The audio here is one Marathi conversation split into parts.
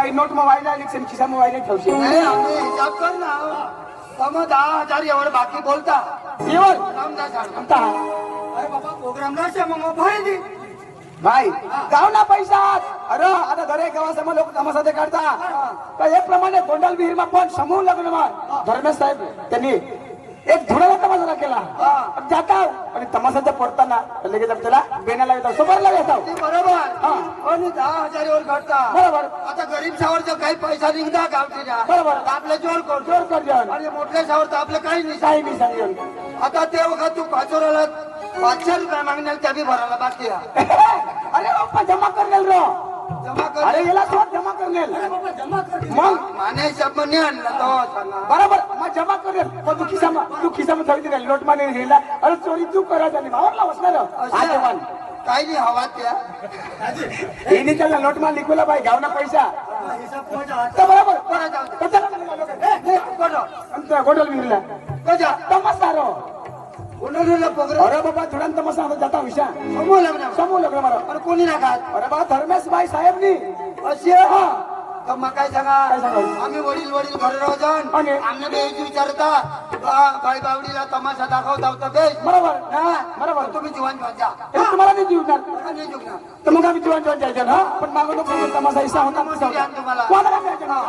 काही नोट मोबाईल इलेक्शन खिसा मोबाईल ठेवशी नाही आम्ही हिसाब कर ना. मग दहा हजार एवढं बाकी बोलता. येवर रामदास साहेब. आता अरे बाबा प्रोग्रामला शे मग मोबाईल दे. भाई गाव ना पैसा अरे आता घरे गावासमोर लोक तमाशा ते काढता तर एक प्रमाणे गोंडल विहीर पण समूह लग्न मा धर्मेश साहेब त्यांनी एक धुळाला तमाशा केला. जाता. आणि तमाशाच्या पडताना लगेच त्याला बेण्याला येतात सोबरला येतात. ते बरोबर. हा. पण दहा हजार एवढं घडता. बरोबर. आता गरीब सावरचं काही पैसा निघता गावठीच्या बरोबर. आपलं जोर करतो जोर कर आणि मोठल्या सावर तर आपलं काही नाही. काही नाही सांगेल आता ते बघा तू पाचोराला पाचशे रुपये मागणार त्या बी भरायला बाकी. अरे जमा करनेल रो जमा कर अरे याला सोड जमा करनेल मग माने हिसाबमध्ये आणला तो सांगा बरोबर मग जमा करेल पण तू खिसा तू खिसा मध्ये ठेवली नाही लोट माने गेला अरे चोरी तू करायचा नाही भावाला बसणार हा जवान काही नाही हवा त्या हिने त्याला लोट माल लिखवला पाहिजे गावना पैसा तर बरोबर कशाला म्हणलं लोकं? आमचा गोडल विरला कजा अरे बाबा थोडा तमाशा आता जाता विषा समोर लग्न. समोर लग्न मारा पण कोणी नाकात अरे बा धर्मेश भाई साहेबनी. असे? हा. तर मग काय सांगा? आम्ही वडील वडील घर राहून आणि? आम्ही बेज विचारता बा- बाई बावडीला तमाशा दाखवता होता बरोबर. ना बरोबर. तुम्ही जीवन जा. हे तुम्हाला नाही जीवणार. तर मग आम्ही जीवन जीवन जायचं ना? पण मागं नको बोलता तमाशा हिस्सा होता. तुम्हाला. कोणाला ना?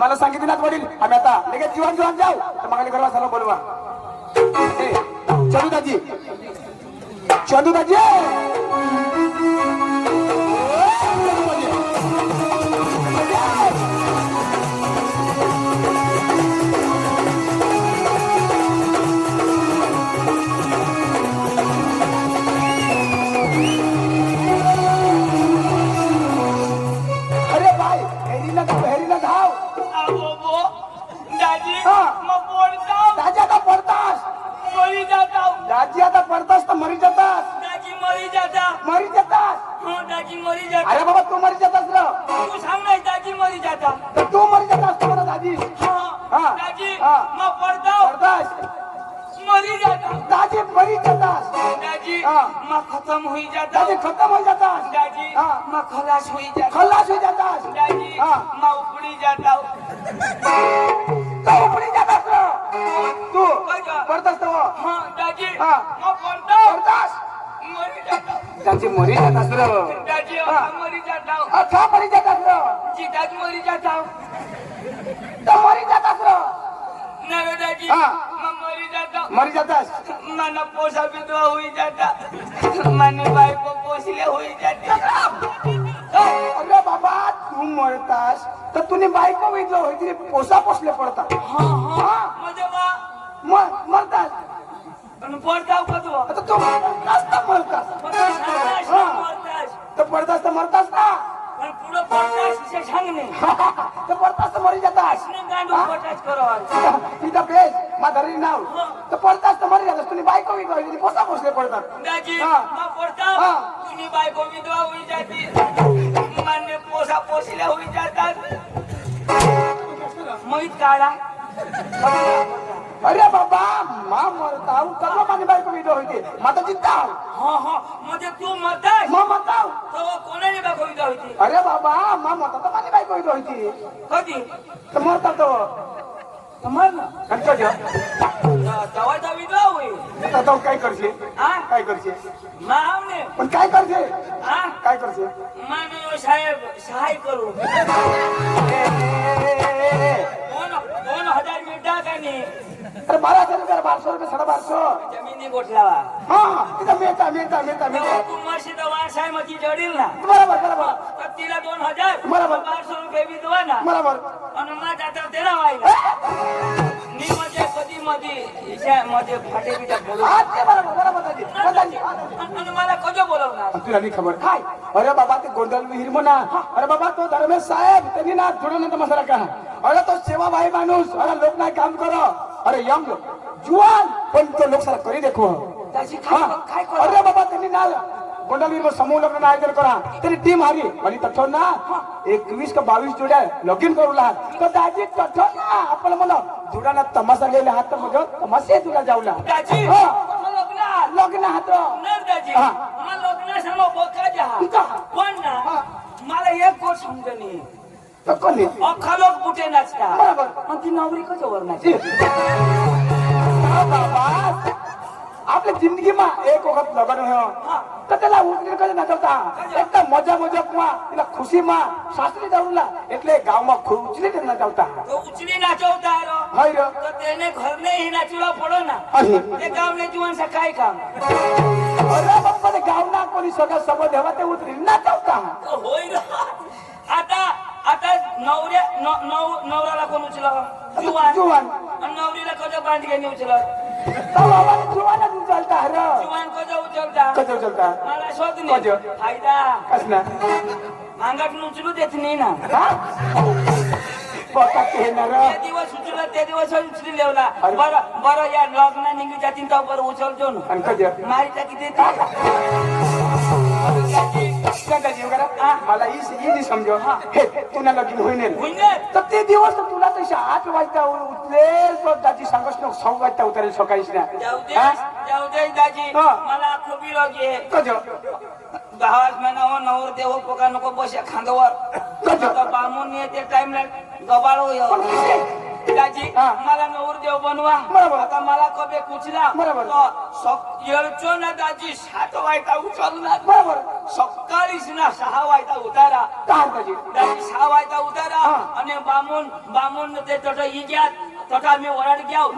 आम्हाला सांगितलं ना वडील आम्ही आता लगेच जीवन जीवन जाऊ. तर मग गरवा सर्व बोलवा. चंदू दाजी चंदू दाजी हो दाजी मरी जाता. अरे बाबा तू मरी जातास र तू सांग नाही दाजी मरी जाता. तर तू मरी जातास तुम्हाला दाजी. हा हा. दाजी हा. मग पडताव पडतास मरी जाता. दाजी मरी जातास. दाजी हा. मग खतम होई जाता. दाजी खतम हो जातास. दाजी हा. मग खलास होई जाता. खल्लास हो जातास. दाजी हा. मग उपडी जाता. तू मरी जातास र तू कजा? पडतास तो हा दाजी हा. मग पडतास मरी जाता दाजी मरी जातास र दाजी हा. आता मरी जाता अठा मरी जातास र जी दाजी मरी जाता तर मरी जाता मरी जातास मला पोसा विधवा होई जाता. माने बायको पोसले होई जाते. अरे बाबा तू मरतास तर तुने बायको वेगळं होईल पोसा पोसले पडतात. हा हा. म्हणजे बा म- मरतास. पण पडताव का तू? आता तू मरतास तर हा. पडतास तर मरतास ना पण पुढं पडतास हे सांगणे तर पडतास तर मरी जातास पटाच करो तिथं बेस माझं नाव. तर पडतास तर मरी जातास तुने बायको होईल पोसा पोसले पडतात हा. मग हा. तुझी बायको विधवा होई जाते. माने पोसा पोसले होई जातात. मोहित काढा. अरे बाबा मा मरताव कसा माझी बायको वेगळं होईल माझा जिद्दा हा हा म्हणजे तू मरतास मा मरताव तो कोणाने बायको विधवा होती? अरे बाबा मा मरता तर माझी बायको वेगळं होईल कधी? तर मरता तो. मर ना. आणि कधी तवाचा विधवा होईल आता काय करशील? हा काय करशील? मावने पण काय करशील? हा काय करशील? मानव साहेब सहाय करू. हजार मिळता का नाही? अरे बारा हजार रुपये बारशे रुपये साडे बारशे. जमिनी गोठलावा हा तिथं मिळता मिळता मिळता मिळता. तू मशी दवा साहेबाची जडील ना. बरोबर बरोबर. तर तिला दोन हजार बरोबर. बारशे रुपये विधवा ना. बरोबर. आणि माझा तर तेरा व्हायला. मी म्हणजे कधी मध्ये मध्ये फाटे बिटा बोलू ते. आणि मला कधी बोलवणार? तुला नाही खबर. काय? अरे बाबा ते गोंधळ विहीर म्हणा. अरे बाबा तो धर्मेश साहेब त्यांनी ना थोडं नंतर मसाला का? अरे तो सेवाभाई माणूस. अरे लोक नाही काम करो अरे यंग जुवान. पण तो लोक सारा करी देखो? त्याची. काय अरे बाबा त्यांनी ना गोंधळ विहीर समूह लग्न आयोजन करा. त्यांनी टीम हारी. आणि तठो ना एकवीस का बावीस जोड्या लगीन करू लाग. तर दाजी तठो ना. आपण मला जुडाना तमाशा गेले हात मग तमाशे तुला जाऊला हा. लग्न लग्न हात हा. मग लग्न इथं. जहा कोण ना? हा. गोड समजणी તકલી આખા આપણે જિંદગીમાં એક વખત લગન હોય તો પેલા એકદમ મજા મજાકમાં એટલે ખુશીમાં શાસ્ત્રી દારૂલા એટલે ગામમાં ખૂબ ઉછળી ન કરતા ઉછળી ના જવતા હોય તેને ઘરને હી નાચવા પડો ના. એ ગામના કોઈ સગા સંબંધ હવે તે ઉતરી ના હોય આતા आता नवऱ्या नवऱ्याला कोण उचला जुवान. जुवान. आणि नवरीला कजा बांध घेणे उचला जुवानच उचलता उचलता. उचली बरं या लग्न निघू जातील बरं उचलतो ना माहिती किती मला ઈ ઈ नी समजो हे तुला लगीन होईने हुंगे तर ते दिवस तर तुला तसे आठ वाजता उठले तो दाजी सांगस ना सहा वाजता उतरेल सकाळीच ना जाऊ दे हा? जाऊ दे दाजी हा. मला खूप विरोध आहे कजो गावात म्हणा हो नवर देव पोका नको बसे खांदावर आता बामून येते टाइम गबाळ पण हा. मला नवर देव बनवा. आता मला कबे कुचला येळचो ना दाजी सात वायता उचलला बरोबर. सकाळीच ना सहा वायता उतारा. दाजी? सहा वायता उतारा. आणि बामून बामून ते तट इग्यात तटा मी वराड घ्याव.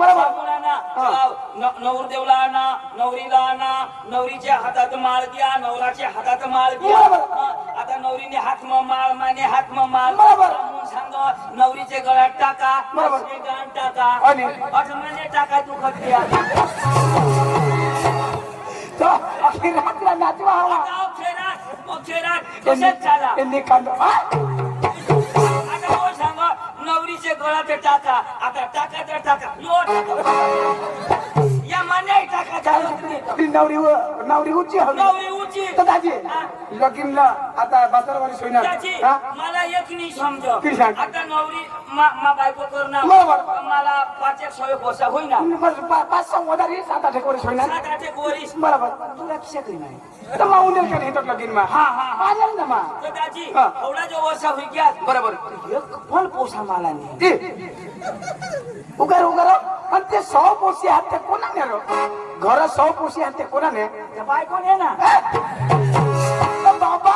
नवरदेवला आणा नवरीला आणा. नवरीच्या हातात माळ द्या नवराच्या हातात माळ द्या. आता नवरीने हात माळ माने हात माळ बरोबर. संग नवरीचे गळ्यात टाका बरोबर. गळ्यात टाका. आणि? अट म्हणजे टाका तू खट्टी तो अखेर आपला नाचवा हवा तसेच झाला? त्यांनी कांदा हा? आता कोण सांग नवरीचे गळा ते टाका. आता टाका तर टाका. यो या मान्याही टाका झालं नवरी नवरी उंची नवरी তো দাজি লকিমলা আতা বাজার বাড়ি সইনা मला एक नाही समज. किती सांग? आता नवरी बरोबर. मला पाच एक सोय बोसा होईना पा- पाच सहा वधार हे सात आठ एकर सोयना सात आठ बरोबर. तुला पिशा काही नाही तर मग उंदर मा दाजी हा. जो वसा होई गया. बरोबर. एक पण पोसा मला नाही. उगार उगार. आणि ते सौ पोशी आहेत ते कोणाने रो घर सौ पोशी आहेत ते कोणाने? त्या बायको ने. ना तर बाबा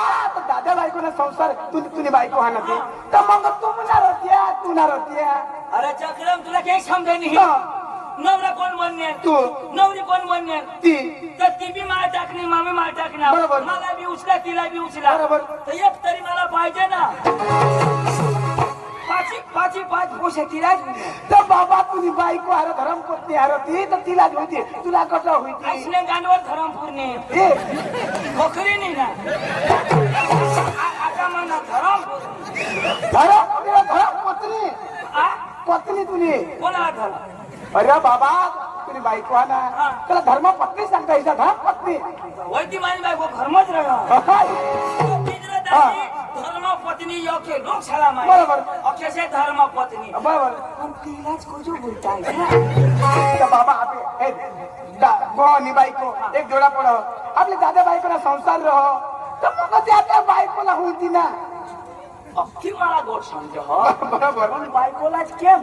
दादा बायकोना संसार तू तुझी बायको हा ना ती तर मग तू म्हणणार होत्या तू म्हणणार होत्या अरे चक्रम तुला काही समजा नाही. नवरा कोण बनणे तू. नवरी कोण बनणे ती. तर ती बी माळ टाकणी मामी माळ टाकणार. बरोबर. मला बी उचला तिला बी उचला. बरोबर. तर एक तरी मला पाहिजे ना. तिलाच मिळणार. तर बाबा तुझी बायको हार धरम पत्नी हार ती तर तिला होती. तुला कसं होती ऐसने गांडवर धरम पूर्णे ए, खोकरी नाही ना. आता म्हणा धरम धरम तुला धरम पत्नी आ? पत्नी तुझी. कोणाला धरम? अरे बाबा तुझी बायको हा ना. त्याला धर्म पत्नी सांगता येईल धर्म पत्नी वैती माझी बायको घरमच राहणार. हाय. धर्म पत्नी योग्य लोकशाला माहिती बरोबर. अक्षरशः धर्म पत्नी. बरोबर. पण तिलाच कोजो बोलताय तर बाबा आपले हे, दा- भावानी बायको एक जोडा पड. आपले दादा बायकोला संसार रहो. तर मग ते आता बायकोला होती ना. अख्खी मला गोड समज हो. बरोबर. पण बायकोलाच केम.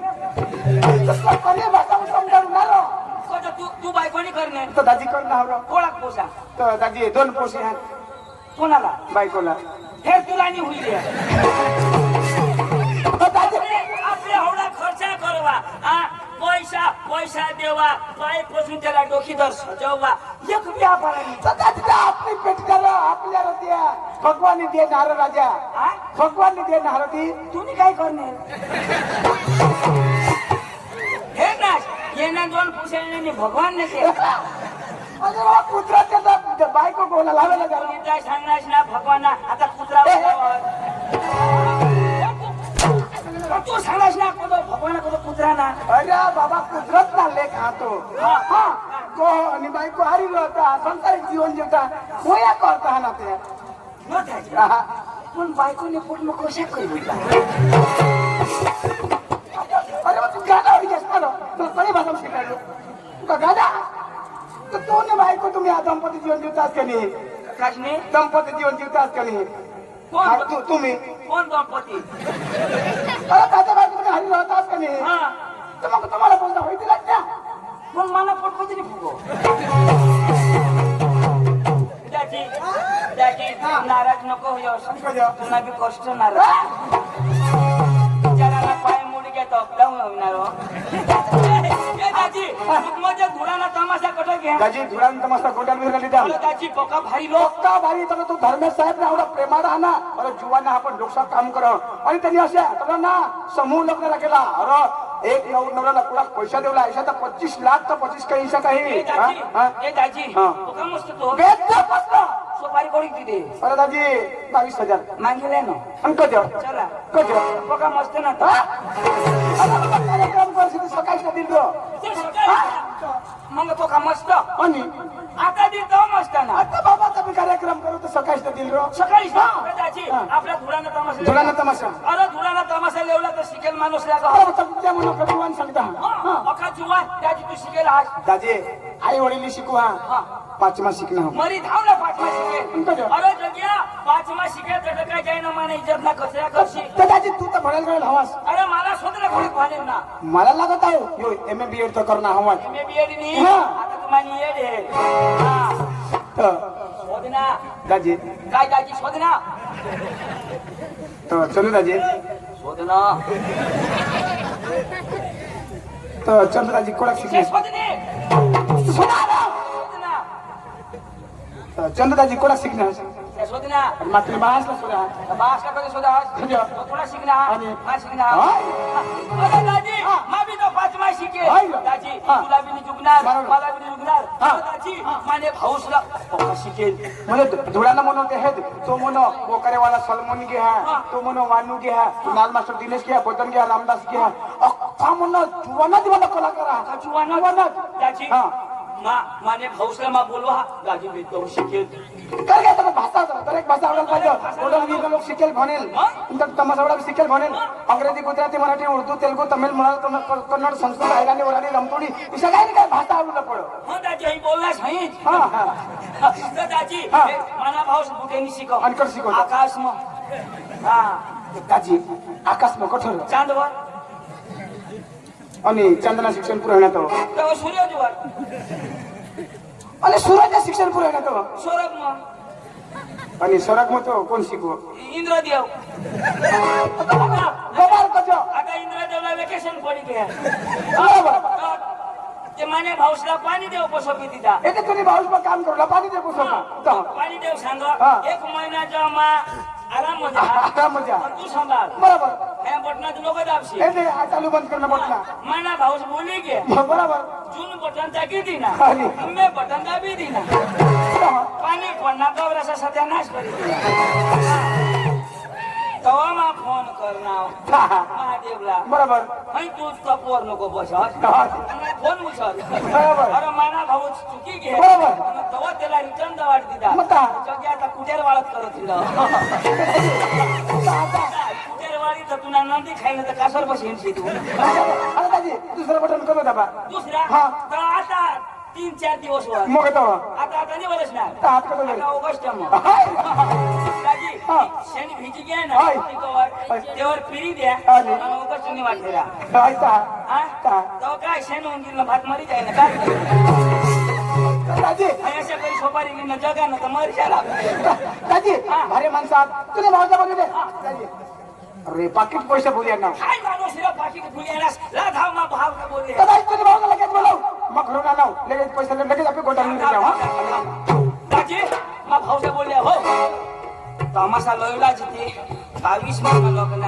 तसला कधी भाषा समजावून ना रो. कसं तू तू बायकोनी करणे तर दाजी कर ना रो. कोणाक पोसा? तर दाजी दोन पोशी आहेत. कोणाला? बायकोला. हे. तुला नाही होईल आपले एवढा खर्च करवा. हा? पैसा पैसा देवा. पाय पोसून त्याला डोकीवर सजवा एक व्यापार दाजीला आपली पेट कर. आपल्याला द्या भगवान दे नार राजा. भगवान दे नार ती तुम्ही काय करणे हे ना ये ना दोन पुसेने भगवान ने ते अरे वा, कुत्रा त्याचा बायको कोणाला लावायला सांगणार ना भगवान आता कुत्रा तू सांगास ना कोणतो भगवान कोणतो कुत्रा ना अरे बाबा कुदरत ना लेख खातो. हा. हा. को आणि बायको हारी होता संसारिक जीवन जेवता. होया करता हा ना ते. हा. पण बायकोने पूर्ण कशा करी बोलता अरे मग तू गाणं होई असता ना तुला कोणी भाषा शिकायलो तुका गाणं तर तू ने बायको तुम्ही हा दंपती जीवन जीवतास का नाही काशने दंपती जीवन जीवतास का नाही कोण तू तुम्ही. कोण दंपती? अरे त्याच्या बायको तुम्ही हरी राहतास का नाही? हा. तर मग तुम्हाला बोलता होईल ना मग मला पोट कधी फुगो त्याची त्याची नाराज नको कजा. तुला बी कष्ट नाराज. अपडाऊन होणार हो. ए, दाजी तमाशा त्याची दाजी भारी लोक का भारी तर तू धर्मेश साहेब ना एवढा प्रेमाला हा ना अरे जुवांना आपण लोकसभा काम कर आणि त्यांनी असे तर ना समूह लग्न केला अरे एक नऊ नवऱ्याला कुणा पैसा देवला ऐसा तर पच्चीस लाख तर पच्चीस काही ऐसा काही ए हा? दाजी? ए दाजी. पोका मस्त तो घेतलं पत्र. सुपारी कोणी दिली अरे दाजी बावीस हजार. मागितले ना? आणि कधी चला. कधी पोका मस्त ना. तो. कार्यक्रम करशील सकाळी दिल तो. ते मग पोका मस्त. आणि? आता दिल तो मस्त ना. आता बाबा तुम्ही कार्यक्रम करू तर सकाळी दिल रो सकाळी. दाजी हा. आपल्या धुराना तमाशा धुरांना तमाशा. अरे धुराना तमाशा लेवला तर शिकेल माणूस लागा त्या म्हणून कधीवान सांगता. अका जुवा त्याची तू शिकेल आज. दाजी आई वडील शिकू हा. हा पाचमा शिकणं मरी धाव ना पाचमा शिकेल कधी? अरे जग्या पाचमा शिकेल तर काय जाईना माने इज्जत ना कचऱ्या करशी तर दाजी तू तर म्हणायला गेला हवास अरे मला स्वतःला कोणी भानेल ना मला लागत आहे यो एम ए बी एड तर करणं हवा एम बी एड नी हा. आता तुम्हाला येड आहे हा. तर शोध ना दाजी काय दाजी शोध ना तर चलू दाजी शोध ना तर चल दाजी कोणाक ते शिकले शोध ने सुना ना. शोध. ना तर चंद दाजी कोणाक शिकणार ते शोध ना मात्र महासला सुद्धा भाषा कधी? हा. दाजी मा बी तो पाचमा शिके. दाजी हा. तुला बी चुकणार. मला बी चुकणार. हा. दाजी माने भाऊसला शिकेल. म्हणजे धुळाला म्हणून हे तो म्हणो बोकारेवाला सलमोनी घ्या तो म्हणो वानू घ्या लाल मास्टर दिनेश घ्या बदन घ्या रामदास घ्या अख्खा म्हणो जुवाना दिवाना कलाकार जुवाना जुवाना दाजी हा. मा माने भाऊसला मा बोलवा. दाजी बी तो शिकेल. कर घ्या तर भाषा दरेक भाषा आवडायला पाहिजे. गोडल वीर लोक शिकेल म्हणेल. नंतर तमाशावडा शिकेल म्हणेल. अंग्रेजी गुजराती मराठी उर्दू तेलुगू तमिळ मराठी कन्नड संस्कृत आयराणी वराणी रमतोडी ही सगळ्यांनी काय भाषा आवडलं पड हा दाजी ही बोललास नाही हा हा. दाजी माना भाऊस बुकेनी शिकव. आणि कर शिकवलं. आकाश मग. हा. दाजी आकाश मग कठोर चांदवर आणि चंदना शिक्षण पुरवण्यात हवं. तेव्हा सूर्यजवर आणि सूर्याचं शिक्षण पुरवण्यात हवं. सोरग मग आणि स्वराग मग तो कोण शिकव? इंद्रदेव. गोपाल कचो आता इंद्रदेवला वेकेशन पडी घ्या बरोबर. ते माने भाऊसला पाणी देव पसोपी दिदा येते तुम्ही भाऊस काम करू पाणी दे पुस्तक पाणी देव सांग. हा. एक महिन्याचा मा आराममध्ये हा. आता मजा पण तू सांभाळ. बरोबर. ह्या बटनात लोक दाबशी येते हा चालू बंद करणं म्हटलं माना भाऊस बोली घे बरोबर. जून बटन टाकी दिना आणि? मी बटन दाबी दिना पाणी पडणार गौराचा सत्यानाश करी तवा मा फोन करणार महादेवला. बरोबर. नाही तू तपवर नको बसत. फोन उचल. बरोबर. अरे माना भाऊ चुकी घे. बरोबर. आणि त्याला रिटर्न दवाड दिला. मग आता कुठेर वाळत करत तिला तर नंदी खाईन तर कासर बसेन अरे दुसरं बटन करू दाबा दुसरा? हा. तर आता तीन चार दिवस वर मग आता आता नाही वरच ना हात कसं जाईल? आता ऑगस्ट मग. हा. शनी भिजी घ्या ना. हाय. तिच्यावर त्यावर पिरी द्या. आणि? आणि ऑगस्ट नाही वाटलेला काय ता? हा? ता? तेव्हा काय शेण होऊन गेलं भात मरी जाय ना काय दाजी. अशा काही सोपारी गेली जगा ना तर दाजी भारी माणसात. तुझ्या भाऊचा बघू दे दाजी. अरे पाकिट पैसे बोलूया ना काय माणूस रे पाकिट फुलेलास ला धाव मा भाव का बोले दादा तुझ्या भाऊला लगेच बोलाव. मग घरून आणाव. लगेच पैसे लगेच आपली जाऊ हा. दाजी मा बोलले हो. तमाशा लोयला जिथे. बावीस महिना लग्न